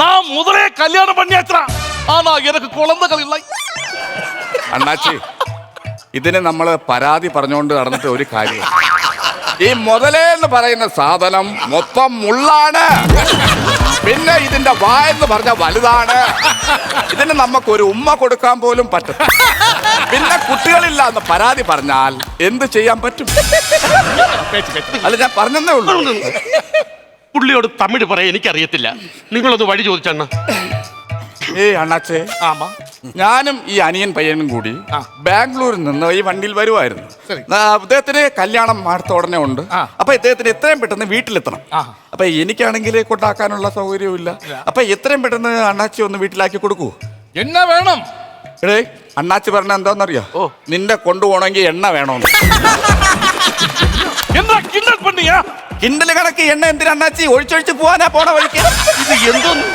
நான் முதலே கல்யாணம் பண்ணியாச்சா ஆனா எனக்கு குழந்தைகள் இல்லை അണ്ണാച്ചി ഇതിന് നമ്മൾ പരാതി പറഞ്ഞുകൊണ്ട് നടന്നിട്ട് ഒരു കാര്യം ഈ മുതലേ എന്ന് പറയുന്ന സാധനം മൊത്തം മുള്ളാണ് പിന്നെ ഇതിന്റെ വായെന്ന് പറഞ്ഞ വലുതാണ് ഇതിന് നമുക്ക് ഒരു ഉമ്മ കൊടുക്കാൻ പോലും പറ്റും പിന്നെ കുട്ടികളില്ല എന്ന് പരാതി പറഞ്ഞാൽ എന്ത് ചെയ്യാൻ പറ്റും അല്ല ഞാൻ പറഞ്ഞതേ ഉള്ളൂ പുള്ളിയോട് തമിഴ് പറയാൻ എനിക്കറിയത്തില്ല. നിങ്ങളൊന്ന് വഴി ചോദിച്ചണ്ണ ഏയ് അണ്ണാച്ചേ. ആമാ ഞാനും ഈ അനിയൻ പയ്യനും കൂടി ബാംഗ്ലൂരിൽ നിന്ന് ഈ വണ്ടിയിൽ വരുമായിരുന്നു അദ്ദേഹത്തിന് കല്യാണം മാർത്ത ഉടനെ ഉണ്ട്. അപ്പൊ ഇദ്ദേഹത്തിന് എത്രയും പെട്ടെന്ന് വീട്ടിലെത്തണം. അപ്പൊ എനിക്കാണെങ്കിൽ കൊണ്ടാക്കാനുള്ള സൗകര്യമില്ല അപ്പൊ എത്രയും പെട്ടെന്ന് അണ്ണാച്ചി ഒന്ന് വീട്ടിലാക്കി കൊടുക്കൂ എണ്ണ വേണം. എടേ അണ്ണാച്ചി പറഞ്ഞ എന്താണെന്നറിയോ ഓ. നിന്നെ കൊണ്ടുപോകണമെങ്കിൽ എണ്ണ വേണമെന്ന് കിണ്ടൽ കണക്ക് എണ്ണ എന്തിനാ അണ്ണാച്ചി? ഒഴിച്ചൊഴിച്ച് പോവാനാ പോണ വഴിക്ക്. ഇത് എന്ത്